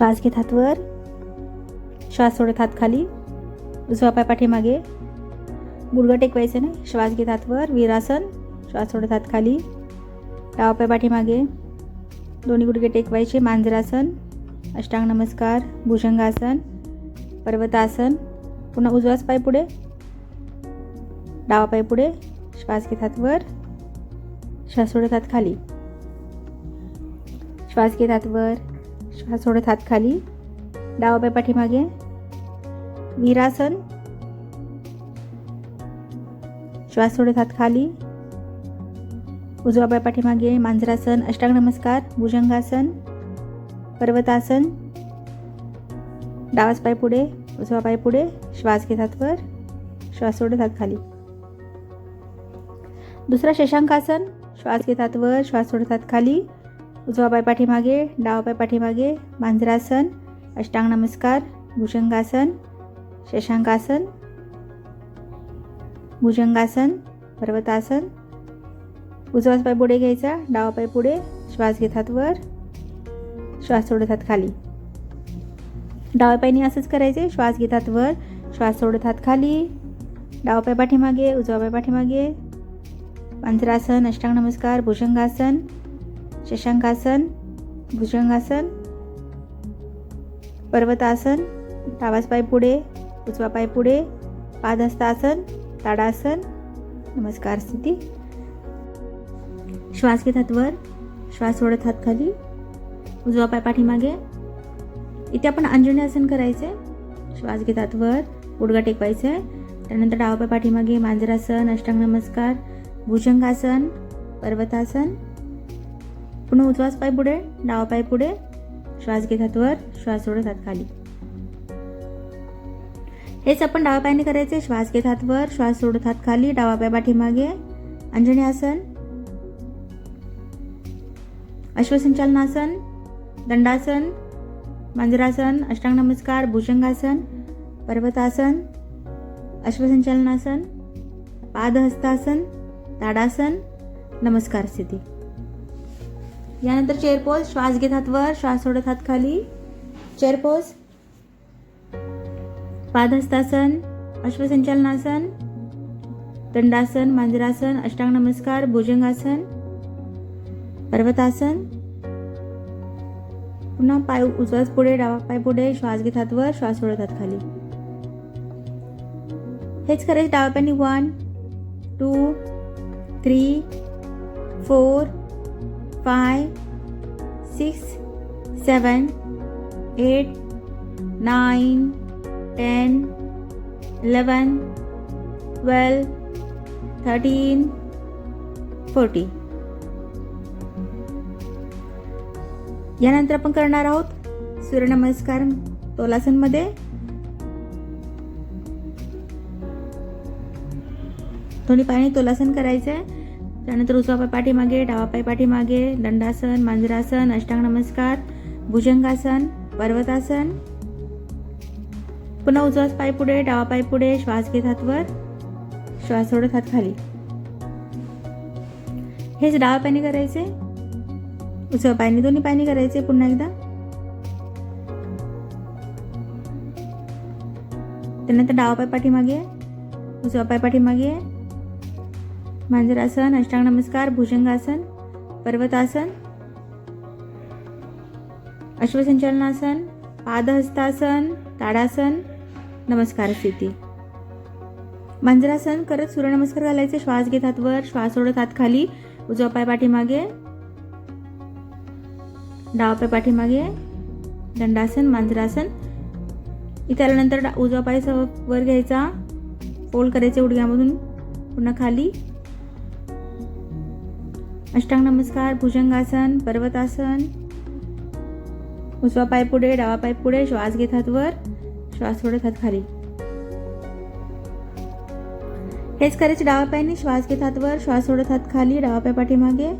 श्वास घेत हात वर. श्वास सोडत हात खाली. उजवा पाय पाठीमागे. गुडघं टेकवायचं नाही. श्वास घेत हात वर. वीरासन. श्वास सोडत हात खाली. डावा पाय पाठीमागे. दोन्ही गुडघे टेकवायचे. मांजरासन. अष्टांग नमस्कार. भुजंगासन पर्वतासन. पुन्हा उजवाच पाय पुढे. डावा पाय पुढे. श्वास घेत हात वर. श्वास सोडत हात खाली. श्वास घेत हात वर. श्वास सोडत हात खाली. डावा पाय पाठीमागे. वीरासन श्वास सोडत हात खाली. उजवा पाय पाठीमागे. मांजरासन. अष्टांग नमस्कार. भुजंगासन. पर्वतासन. डावास पाय पुढे. उजवा पाय पुढे. श्वास घेत हात वर श्वास सोडत हात खाली. दुसरा शशांकासन. श्वास घेत हात वर श्वास सोडत हात खाली. उजवा पाय पाठीमागे डावा पाय पाठीमागे मांजरासन अष्टांग नमस्कार भुजंगासन शशांकासन भुजंगासन पर्वतासन. उजवाच पाय पुढे घ्यायचा डावा पाय पुढे श्वास घेतात वर श्वास सोडतात खाली. डाव्या पायनी असंच करायचे श्वास घेतात वर श्वास सोडतात खाली. डावा पाय पाठीमागे उजवा पाय पाठीमागे मांजरासन अष्टांग नमस्कार भुजंगासन शशांकासन भुजंगासन पर्वतासन डावाच पाय पुढे उजवा पाय पुढे पादहस्तासन ताडासन. नमस्कार स्थिती. श्वास घेतात वर श्वास सोडत हात खाली. उजवा पाय पाठीमागे. इथे आपण अंजनी आसन करायचे. श्वास घेतात वर गुडघा टेकवायचं. आहे त्यानंतर डावा पाय पाठीमागे मांजरासन अष्टांग नमस्कार भुजंगासन पर्वतासन. पुन्हा उजवाच पाय पुढे डावा पाय पुढे श्वास घेतात वर श्वास सोडतात खाली. हेच आपण डावा पायाने करायचे. श्वास घेतात वर श्वास सोडतात खाली डावा पाय पाठीमागे. अंजनी आसन. अश्वसंचालनासन दंडासन मांजरासन अष्टांग नमस्कार भुजंगासन पर्वतासन अश्वसंचालनासन पादहस्तासन ताडासन नमस्कार स्थिती. यानंतर चेअर पोज श्वास घेत हात वर श्वास सोडत हात खाली. चेअर पोज पादहस्तासन अश्वसंचालनासन दंडासन मांजरासन अष्टांग नमस्कार भुजंगासन पर्वतासन. पुन्हा पाय उजवाच पुढे डावा पाय पुढे श्वास घेत हात वर श्वास सोडत हात खाली. हेच करायचं डाव्या पायाने one two three four five six seven eight nine ten eleven, twelve, thirteen forty यानंतर आपण करणार आहोत सूर्यनमस्कार तोलासनमध्ये दोन्ही पायाने तोलासन करायचं आहे त्यानंतर उजवा पाय पाठीमागे डावा पाय पाठीमागे दंडासन मांजरासन अष्टांग नमस्कार भुजंगासन पर्वतासन. पुन्हा उजवाच पाय पुढे डावा पाय पुढे श्वास घेत हातवर श्वास सोडत हात खाली. हेच डावा पायने करायचे उजव्या पायने दोन्ही पायने करायचे पुन्हा एकदा. त्यानंतर डावा पाय पाठीमागे उजवा पाय पाठीमागे मांजरासन अष्टांग नमस्कार भुजंगासन पर्वतासन अश्वसंचलनासन पादहस्तासन ताडासन नमस्कार स्थिती. मांजरासन करत सूर्यनमस्कार घालायचे श्वास घेत हातवर श्वास सोडत हात खाली उजवा पाय पाठीमागे डावा पाय पाठीमागे दंडासन मांजरासन. इथे आल्यानंतर डा- उजवा पाय वर घ्यायचा फोल्ड करायचे उडग्यामधून पुन्हा खाली अष्टांग नमस्कार भुजंगासन पर्वतासन. उजवा पाय पुढे डावा पाय पुढे श्वास घेत हात वर श्वास सोडत हात खाली. हेच करायचे डावा पायाने श्वास घेत हात वर श्वास सोडत हात खाली डावा पाय पाठीमागे.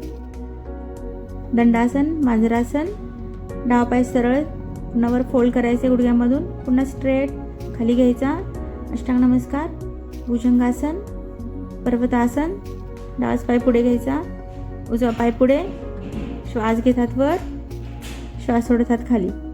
दंडासन मांजरासन. डावा पाय सरळ पुन्हा वर फोल्ड करायचे गुडघ्यामधून पुन्हा स्ट्रेट खाली घ्यायचा. अष्टांग नमस्कार भुजंगासन पर्वतासन. डावाच पाय पुढे घ्यायचा. उजवा पाय पुढे श्वास घेत हात वर श्वास सोडत हात खाली